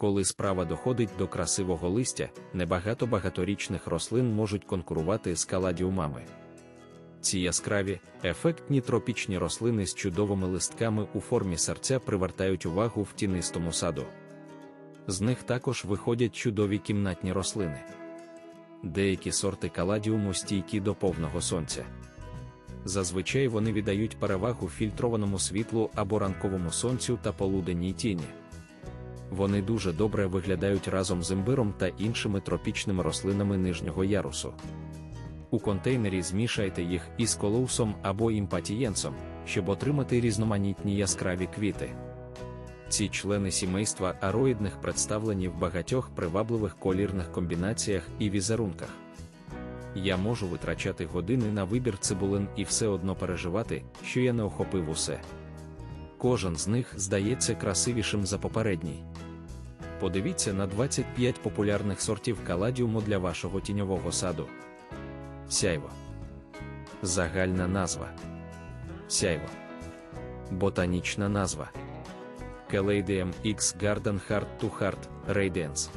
Коли справа доходить до красивого листя, небагато багаторічних рослин можуть конкурувати з каладіумами. Ці яскраві, ефектні тропічні рослини з чудовими листками у формі серця привертають увагу в тінистому саду. З них також виходять чудові кімнатні рослини. Деякі сорти каладіуму стійкі до повного сонця. Зазвичай вони віддають перевагу фільтрованому світлу або ранковому сонцю та полуденній тіні. Вони дуже добре виглядають разом з імбиром та іншими тропічними рослинами нижнього ярусу. У контейнері змішайте їх із колоусом або імпатієнсом, щоб отримати різноманітні яскраві квіти. Ці члени сімейства ароїдних представлені в багатьох привабливих колірних комбінаціях і візерунках. Я можу витрачати години на вибір цибулин і все одно переживати, що я не охопив усе. Кожен з них здається красивішим за попередній. Подивіться на 25 популярних сортів каладіуму для вашого тіньового саду. Сяйво. Загальна назва. Сяйво. Ботанічна назва. Caladium X Garden Heart to Heart Radiance.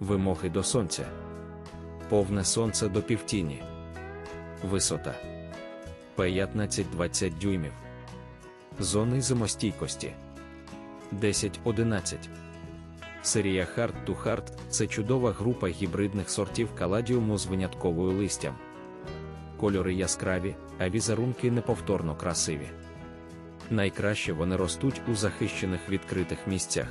Вимоги до сонця. Повне сонце до півтіні. Висота 15-20 дюймів. Зони зимостійкості 10-11. Серія Hard to Hard це чудова група гібридних сортів каладіуму з винятковою листям. Кольори яскраві, а візерунки неповторно красиві. Найкраще вони ростуть у захищених відкритих місцях.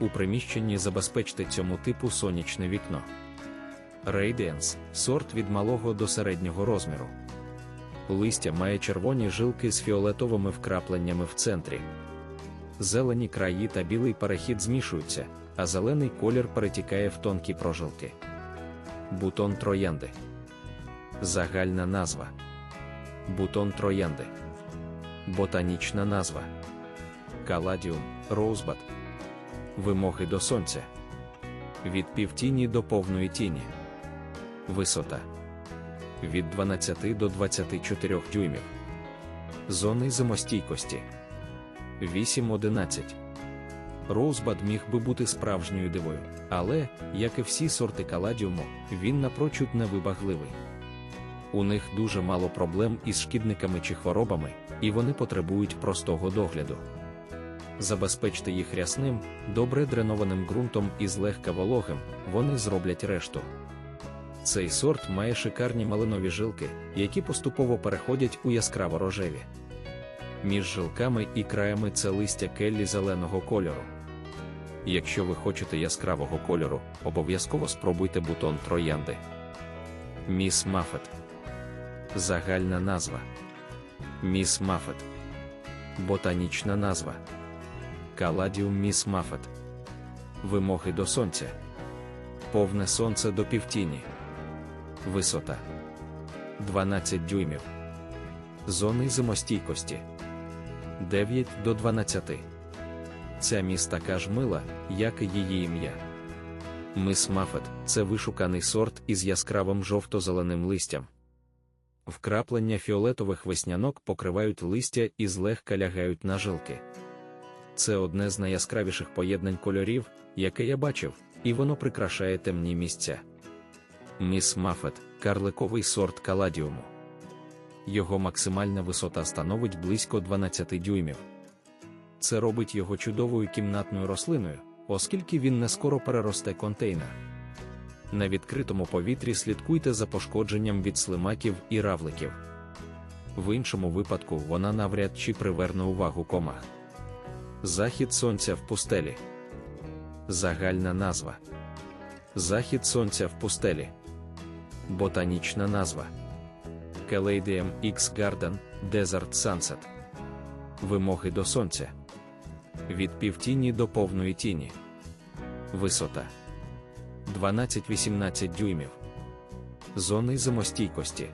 У приміщенні забезпечте цьому типу сонячне вікно. Radiance – сорт від малого до середнього розміру. Листя має червоні жилки з фіолетовими вкрапленнями в центрі. Зелені краї та білий перехід змішуються, а зелений колір перетікає в тонкі прожилки. Бутон троянди. Загальна назва. Бутон троянди. Ботанічна назва. Каладіум, роузбад. Вимоги до сонця. Від півтіні до повної тіні. Висота. Від 12 до 24 дюймів. Зони зимостійкості. 8-11. Роузбад міг би бути справжньою дивою, але, як і всі сорти каладіуму, він напрочуд невибагливий. У них дуже мало проблем із шкідниками чи хворобами, і вони потребують простого догляду. Забезпечте їх рясним, добре дренованим ґрунтом і злегка вологим, вони зроблять решту. Цей сорт має шикарні малинові жилки, які поступово переходять у яскраво рожеві. Між жилками і краями це листя келлі зеленого кольору. Якщо ви хочете яскравого кольору, обов'язково спробуйте бутон троянди. Міс Мафет. Загальна назва. Міс Мафет. Ботанічна назва. Каладіум Міс Мафет. Вимоги до сонця. Повне сонце до півтіні. Висота 12 дюймів. Зони зимостійкості 9 до 12. Ця міс така ж мила, як і її ім'я. Мис Мафет це вишуканий сорт із яскравим жовто-зеленим листям. Вкраплення фіолетових веснянок покривають листя і злегка лягають на жилки. Це одне з найяскравіших поєднань кольорів, яке я бачив, і воно прикрашає темні місця. Міс Мафет карликовий сорт каладіуму. Його максимальна висота становить близько 12 дюймів. Це робить його чудовою кімнатною рослиною, оскільки він не скоро переросте контейнер. На відкритому повітрі слідкуйте за пошкодженням від слимаків і равликів. В іншому випадку вона навряд чи приверне увагу комах. Захід сонця в пустелі. Загальна назва. Захід сонця в пустелі. Ботанічна назва. Caladium Garden Desert Sunset. Вимоги до сонця. Від півтіні до повної тіні. Висота 12-18 дюймів. Зони зимостійкості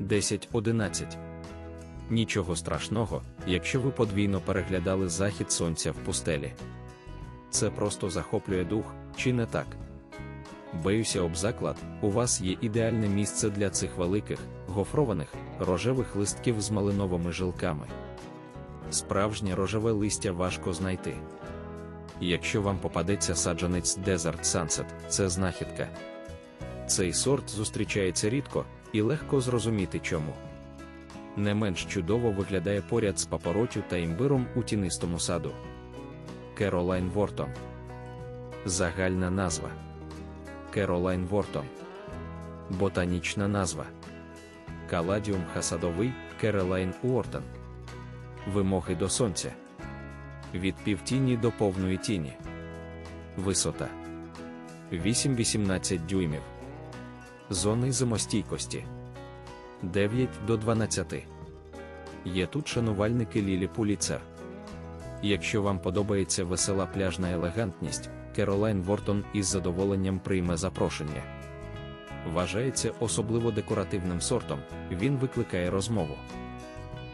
10-11. Нічого страшного, якщо ви подвійно переглядали захід сонця в пустелі. Це просто захоплює дух, чи не так? Боюся об заклад, у вас є ідеальне місце для цих великих, гофрованих, рожевих листків з малиновими жилками. Справжнє рожеве листя важко знайти. Якщо вам попадеться саджанець Desert Sunset, це знахідка. Цей сорт зустрічається рідко і легко зрозуміти чому. Не менш чудово виглядає поряд з папоротю та імбиром у тінистому саду. Керолайн Вортон. Загальна назва. Керолайн Вортон. Ботанічна назва. Каладіум хасадовий Керолайн Уортон. Вимоги до сонця. Від півтіні до повної тіні. Висота 8-18 дюймів. Зони зимостійкості 9 до 12. Є тут шанувальники Лілі Пуліцер. Якщо вам подобається весела пляжна елегантність, Керолайн Вортон із задоволенням прийме запрошення. Вважається особливо декоративним сортом, він викликає розмову.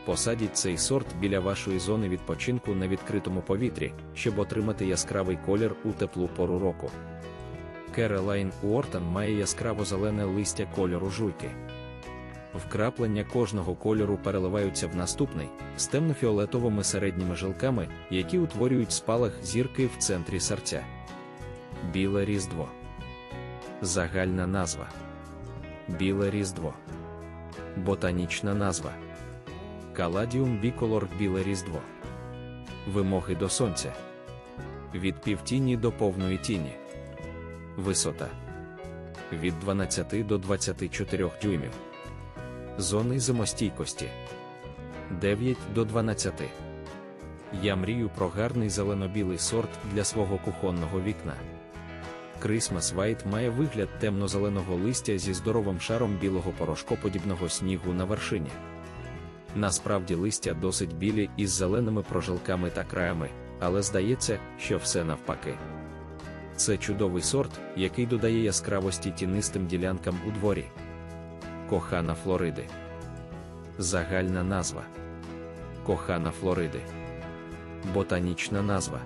Посадіть цей сорт біля вашої зони відпочинку на відкритому повітрі, щоб отримати яскравий колір у теплу пору року. Керолайн Уортон має яскраво зелене листя кольору жуйки. Вкраплення кожного кольору переливаються в наступний з темно-фіолетовими середніми жилками, які утворюють спалах зірки в центрі серця. Біле різдво. Загальна назва. Біле різдво. Ботанічна назва. Каладіум біколор біле різдво. Вимоги до сонця. Від півтіні до повної тіні. Висота. Від 12 до 24 дюймів. Зони зимостійкості 9 до 12. Я мрію про гарний зелено-білий сорт для свого кухонного вікна. Christmas White має вигляд темно-зеленого листя зі здоровим шаром білого порошкоподібного снігу на вершині. Насправді листя досить білі із зеленими прожилками та краями, але здається, що все навпаки. Це чудовий сорт, який додає яскравості тінистим ділянкам у дворі. Кохана Флориди. Загальна назва. Кохана Флориди. Ботанічна назва.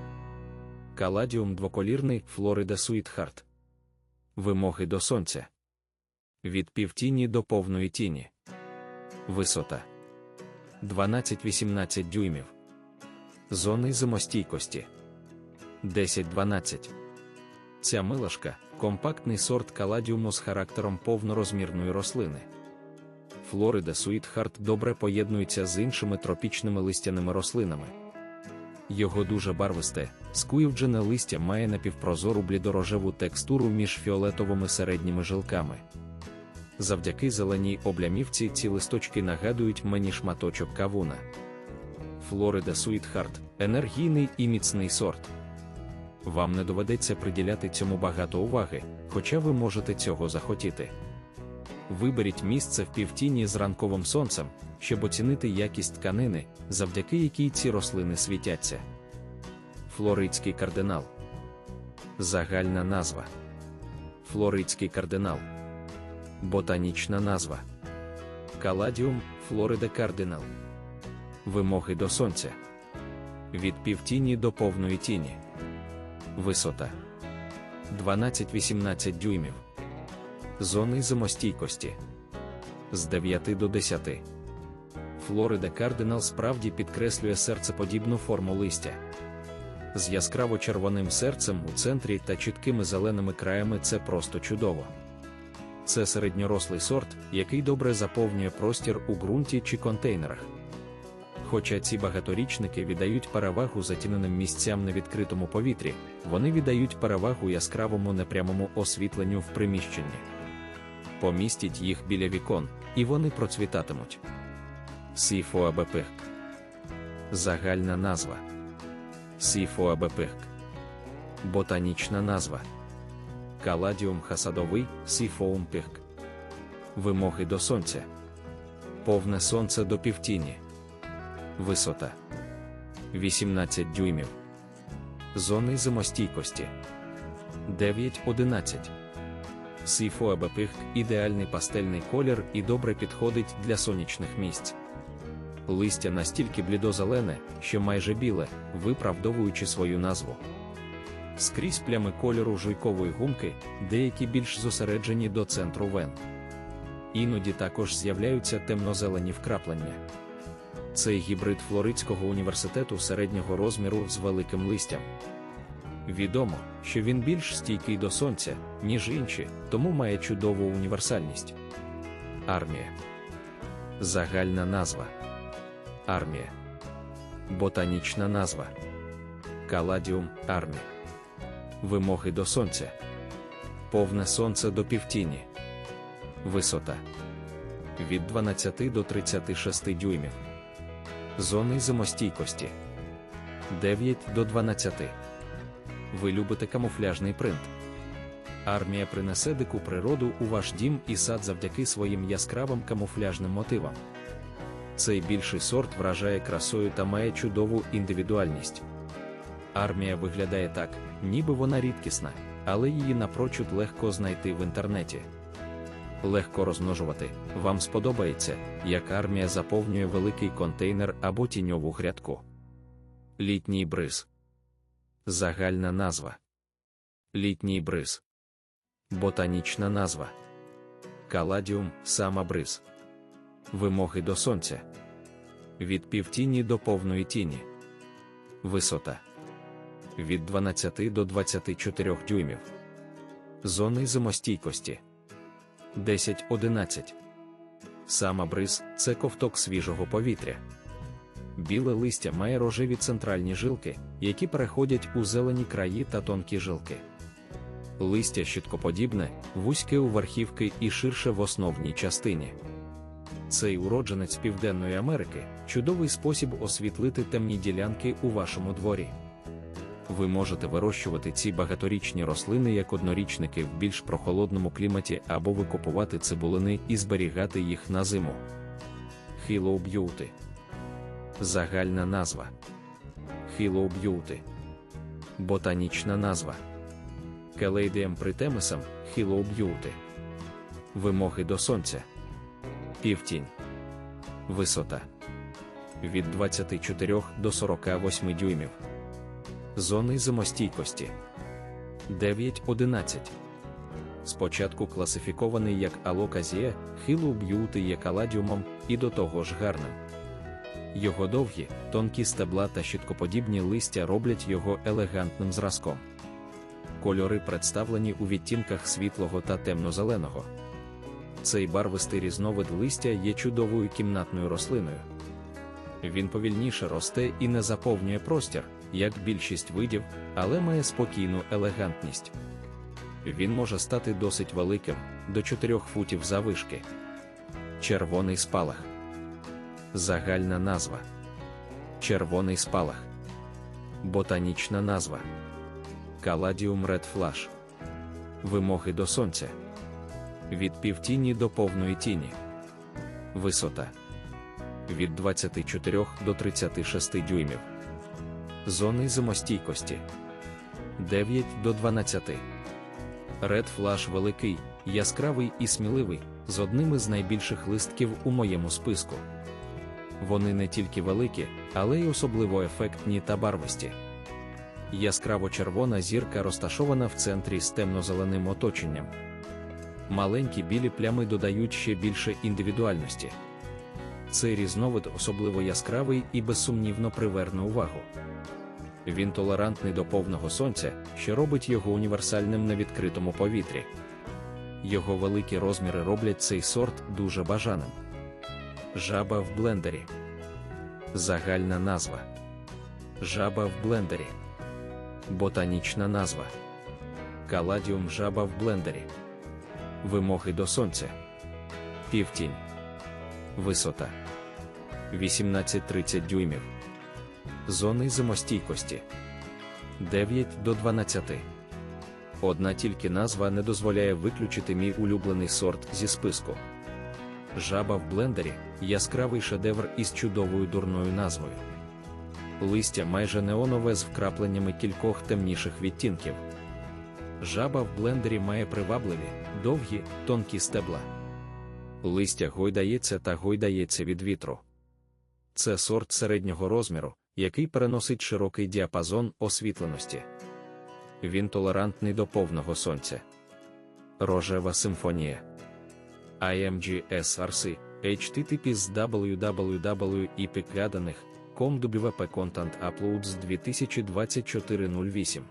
Каладіум двоколірний Флорида Суїтхарт. Вимоги до сонця. Від півтіні до повної тіні. Висота 12-18 дюймів. Зони зимостійкості 10-12. Ця милашка компактний сорт каладіуму з характером повнорозмірної рослини. Флорида Суїтхарт добре поєднується з іншими тропічними листяними рослинами. Його дуже барвисте, скуївджене листя має напівпрозору блідорожеву текстуру між фіолетовими середніми жилками. Завдяки зеленій облямівці ці листочки нагадують мені шматочок кавуна. Флорида Суїтхарт енергійний і міцний сорт. Вам не доведеться приділяти цьому багато уваги, хоча ви можете цього захотіти. Виберіть місце в півтіні з ранковим сонцем, щоб оцінити якість тканини, завдяки якій ці рослини світяться. Флоридський кардинал. Загальна назва. Флоридський кардинал. Ботанічна назва. Каладіум Флорида кардинал. Вимоги до сонця. Від півтіні до повної тіні. Висота 12-18 дюймів. Зони зимостійкості з 9 до 10. Флорида Кардинал справді підкреслює серцеподібну форму листя. З яскраво червоним серцем у центрі та чіткими зеленими краями це просто чудово. Це середньорослий сорт, який добре заповнює простір у ґрунті чи контейнерах. Хоча ці багаторічники віддають перевагу затіненим місцям на відкритому повітрі, вони віддають перевагу яскравому непрямому освітленню в приміщенні. Помістіть їх біля вікон, і вони процвітатимуть. Сіфоабепихк. Загальна назва. Сіфоабепихк. Ботанічна назва. Каладіум хасадовий сіфоумпихк. Вимоги до сонця. Повне сонце до півтіні. Висота 18 дюймів. Зони зимостійкості 9-11. Сіфоабепихк ідеальний пастельний колір і добре підходить для сонячних місць. Листя настільки блідозелене, що майже біле, виправдовуючи свою назву. Скрізь плями кольору жуйкової гумки, деякі більш зосереджені до центру вен. Іноді також з'являються темнозелені вкраплення. Цей гібрид Флоридського університету середнього розміру з великим листям. Відомо, що він більш стійкий до сонця, ніж інші, тому має чудову універсальність. Армія. Загальна назва. Армія. Ботанічна назва. Каладіум армі. Вимоги до сонця. Повне сонце до півтіні. Висота від 12 до 36 дюймів. Зони зимостійкості 9 до 12. Ви любите камуфляжний принт. Армія принесе дику природу у ваш дім і сад завдяки своїм яскравим камуфляжним мотивам. Цей більший сорт вражає красою та має чудову індивідуальність. Армія виглядає так, ніби вона рідкісна, але її напрочуд легко знайти в інтернеті. Легко розмножувати. Вам сподобається, як армія заповнює великий контейнер або тіньову грядку. Літній бриз. Загальна назва. Літній бриз. Ботанічна назва. Каладіум самабриз. Вимоги до сонця. Від півтіні до повної тіні. Висота. Від 12 до 24 дюймів. Зони зимостійкості. 10-11. Самабриз це ковток свіжого повітря. Біле листя має рожеві центральні жилки, які переходять у зелені краї та тонкі жилки. Листя щиткоподібне, вузьке у верхівки і ширше в основній частині. Цей уродженець Південної Америки чудовий спосіб освітлити темні ділянки у вашому дворі. Ви можете вирощувати ці багаторічні рослини як однорічники в більш прохолодному кліматі або викопувати цибулини і зберігати їх на зиму. Хілоу б'юти. Загальна назва. Хілоу б'юти. Ботанічна назва. Келейдієм притемисам Хілоу б'юти. Вимоги до сонця. Півтінь. Висота. Від 24 до 48 дюймів. Зони зимостійкості 9-11. Спочатку класифікований як алоказія, хилу б'юти є каладіумом і до того ж гарним. Його довгі, тонкі стебла та щиткоподібні листя роблять його елегантним зразком. Кольори представлені у відтінках світлого та темно-зеленого. Цей барвистий різновид листя є чудовою кімнатною рослиною. Він повільніше росте і не заповнює простір, як більшість видів, але має спокійну елегантність. Він може стати досить великим до 4 футів завишки. Червоний спалах. Загальна назва. Червоний спалах. Ботанічна назва. Каладіум Red Flash. Вимоги до сонця. Від півтіні до повної тіні. Висота. Від 24 до 36 дюймів. Зони зимостійкості 9 до 12. Ред флаш великий, яскравий і сміливий, з одним із найбільших листків у моєму списку. Вони не тільки великі, але й особливо ефектні та барвисті. Яскраво червона зірка розташована в центрі з темно-зеленим оточенням. Маленькі білі плями додають ще більше індивідуальності. Цей різновид особливо яскравий і безсумнівно приверне увагу. Він толерантний до повного сонця, що робить його універсальним на відкритому повітрі. Його великі розміри роблять цей сорт дуже бажаним. Жаба в блендері. Загальна назва. Жаба в блендері. Ботанічна назва. Каладіум жаба в блендері. Вимоги до сонця. Півтінь. Висота 18-30 дюймів. Зони зимостійкості 9 до 12. Одна тільки назва не дозволяє виключити мій улюблений сорт зі списку. Жаба в блендері яскравий шедевр із чудовою дурною назвою. Листя майже неонове з вкрапленнями кількох темніших відтінків. Жаба в блендері має привабливі, довгі, тонкі стебла. Листя гойдається та гойдається від вітру. Це сорт середнього розміру, який переносить широкий діапазон освітленості. Він толерантний до повного сонця. Рожева симфонія. IMGSRC HTTP з www.ipgaданих.com WP Content Uploads 2024 08